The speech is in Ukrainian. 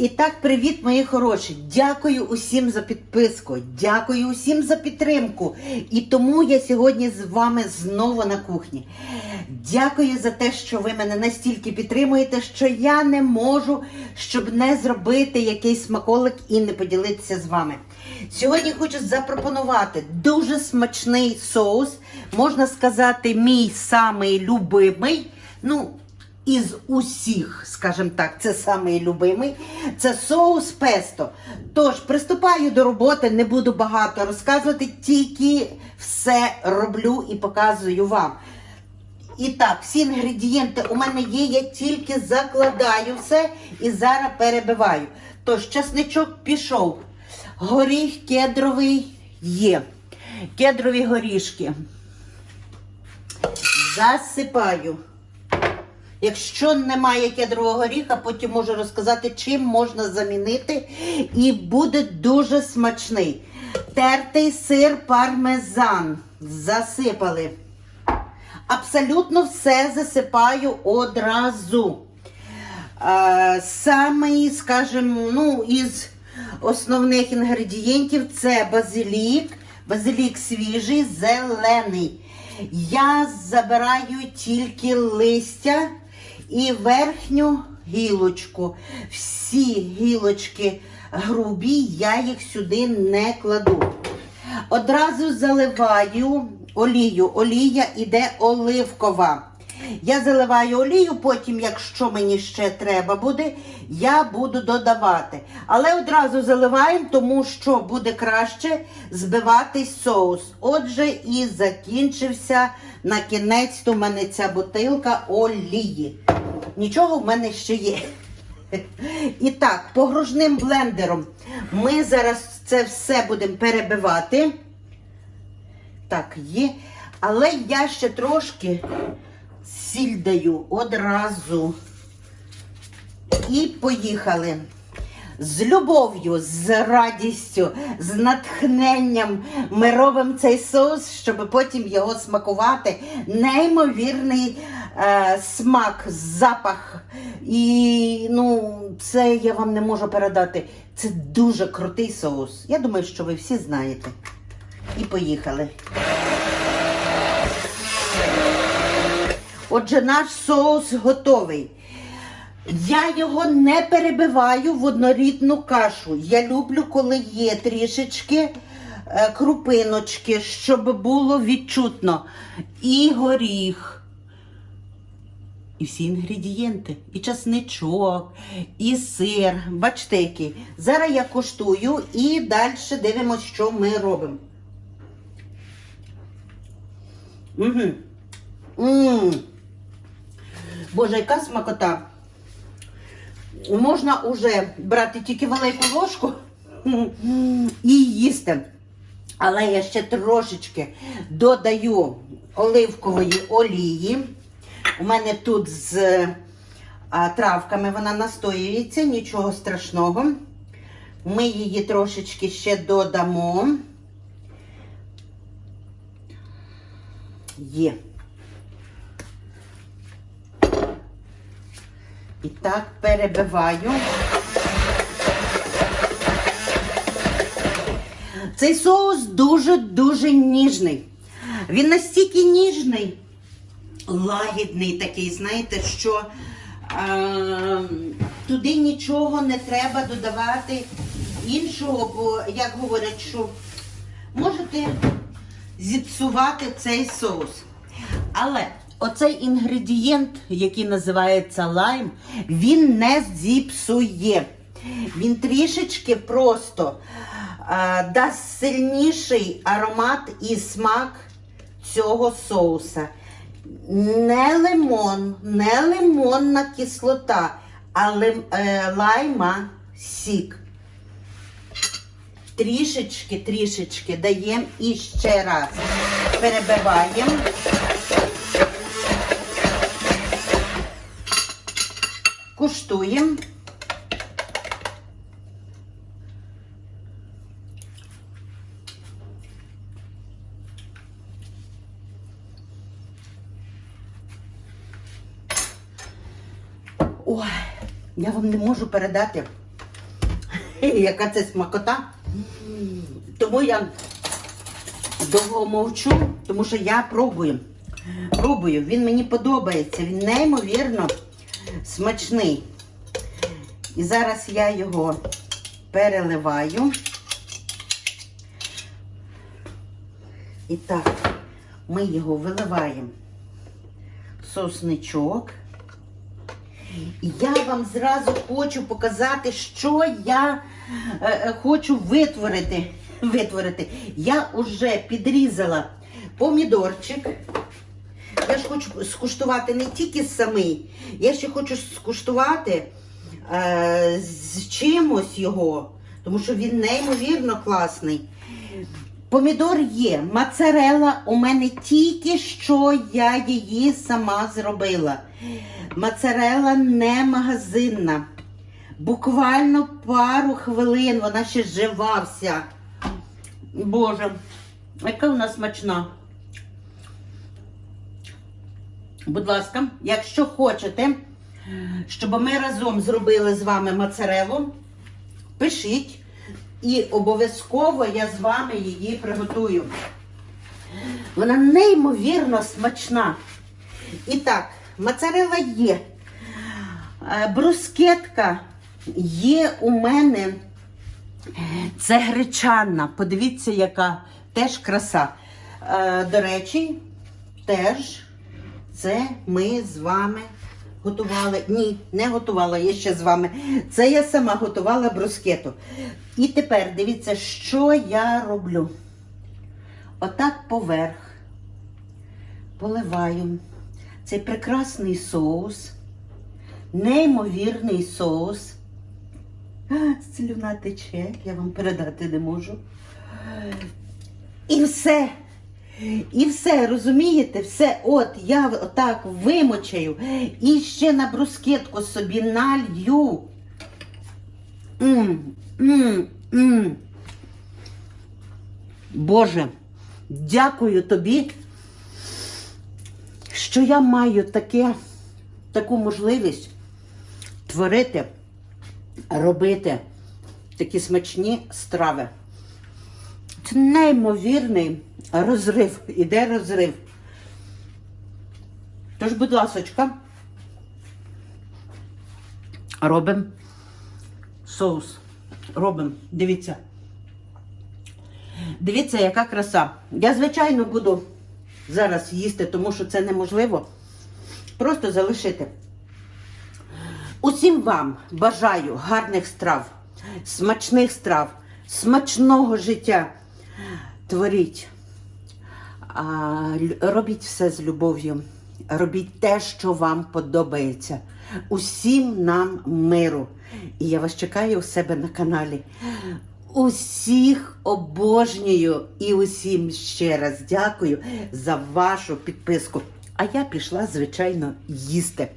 І так, привіт, мої хороші. Дякую усім за підписку. Дякую усім за підтримку. І тому я сьогодні з вами знову на кухні. Дякую за те, що ви мене настільки підтримуєте, що я не можу, щоб не зробити якийсь смаколик і не поділитися з вами. Сьогодні хочу запропонувати дуже смачний соус, можна сказати, мій самий любимий. Ну, із усіх, скажімо так, це самий любимий, це соус песто. Тож, приступаю до роботи, не буду багато розказувати, тільки все роблю і показую вам. І так, всі інгредієнти у мене є, я тільки закладаю все і зараз перебиваю. Тож, часничок пішов, горіх кедровий є. Кедрові горішки. Засипаю. Якщо немає кедрового горіха, потім можу розказати, чим можна замінити. І буде дуже смачний. Тертий сир пармезан. Засипали. Абсолютно все засипаю одразу. А, Самий, скажімо, ну, із основних інгредієнтів це базилік. Базилік свіжий, зелений. Я забираю тільки листя і верхню гілочку. Всі гілочки грубі, я їх сюди не кладу. Одразу заливаю олію. Олія іде оливкова. Я заливаю олію, потім, якщо мені ще треба буде, я буду додавати. Але одразу заливаємо, тому що буде краще збиватись соус. Отже, і закінчився на кінець у мене ця бутилка олії. Нічого в мене ще є. І так, погружним блендером ми зараз це все будемо перебивати. Так, є. Але я ще трошки сіль даю одразу. І поїхали. З любов'ю, з радістю, з натхненням ми робимо цей соус, щоб потім його смакувати. Неймовірний смак, запах. І ну, це я вам не можу передати. Це дуже крутий соус. Я думаю, що ви всі знаєте. І поїхали. Отже, наш соус готовий. Я його не перебиваю в однорідну кашу. Я люблю, коли є трішечки е, крупиночки, щоб було відчутно. І горіх. І всі інгредієнти, і часничок, і сир. Бачите, який. Зараз я коштую і далі дивимося, що ми робимо. Угу. Боже, яка смакота. Можна вже брати тільки велику ложку і їсти. Але я ще трошечки додаю оливкової олії. У мене тут з травками вона настоюється, нічого страшного. Ми її трошечки ще додамо. Є. І так перебиваю. Цей соус дуже-дуже ніжний. Він настільки ніжний, лагідний такий, знаєте, що е, туди нічого не треба додавати іншого, бо, як говорять, що можете зіпсувати цей соус. Але оцей інгредієнт, який називається лайм, він не зіпсує. Він трішечки просто а, дасть сильніший аромат і смак цього соуса. Не лимон, не лимонна кислота, а лим, е, лайма сік. Трішечки, трішечки даємо і ще раз перебиваємо. Куштуємо. Ой, я вам не можу передати. яка це смакота. Тому я довго мовчу, тому що я пробую. Пробую, він мені подобається, він неймовірно смачний. І зараз я його переливаю. І так, ми його виливаємо в сосничок. І я вам зразу хочу показати, що я е, е, хочу витворити. витворити. Я вже підрізала помідорчик. Я ж хочу скуштувати не тільки самий, я ще хочу скуштувати е, з чимось його, тому що він неймовірно класний. Помідор є, моцарела у мене тільки що я її сама зробила. Моцарела не магазинна. Буквально пару хвилин вона ще жива вся. Боже, яка вона смачна. Будь ласка, якщо хочете, щоб ми разом зробили з вами моцарелу, пишіть. І обов'язково я з вами її приготую. Вона неймовірно смачна. І так, моцарела є. Е, Брускетка є у мене. Це гречанна. Подивіться, яка теж краса. Е, До речі, теж це ми з вами готували. Ні, не готувала я ще з вами. Це я сама готувала брускету. І тепер дивіться, що я роблю. Отак поверх поливаю цей прекрасний соус, неймовірний соус. А, Слюна тече, я вам передати не можу. І все. І все, розумієте, все, от я отак вимочаю і ще на брускетку собі налью. М, м, м. Боже, дякую тобі, що я маю таке, таку можливість творити, робити такі смачні страви. Неймовірний розрив. Іде розрив. Тож, будь ласочка, робимо соус. Робимо. Дивіться. Дивіться, яка краса. Я, звичайно, буду зараз їсти, тому що це неможливо. Просто залишити. Усім вам бажаю гарних страв, смачних страв, смачного життя. Творіть. Робіть все з любов'ю. Робіть те, що вам подобається. Усім нам миру. І я вас чекаю у себе на каналі. Усіх обожнюю і усім ще раз дякую за вашу підписку. А я пішла, звичайно, їсти.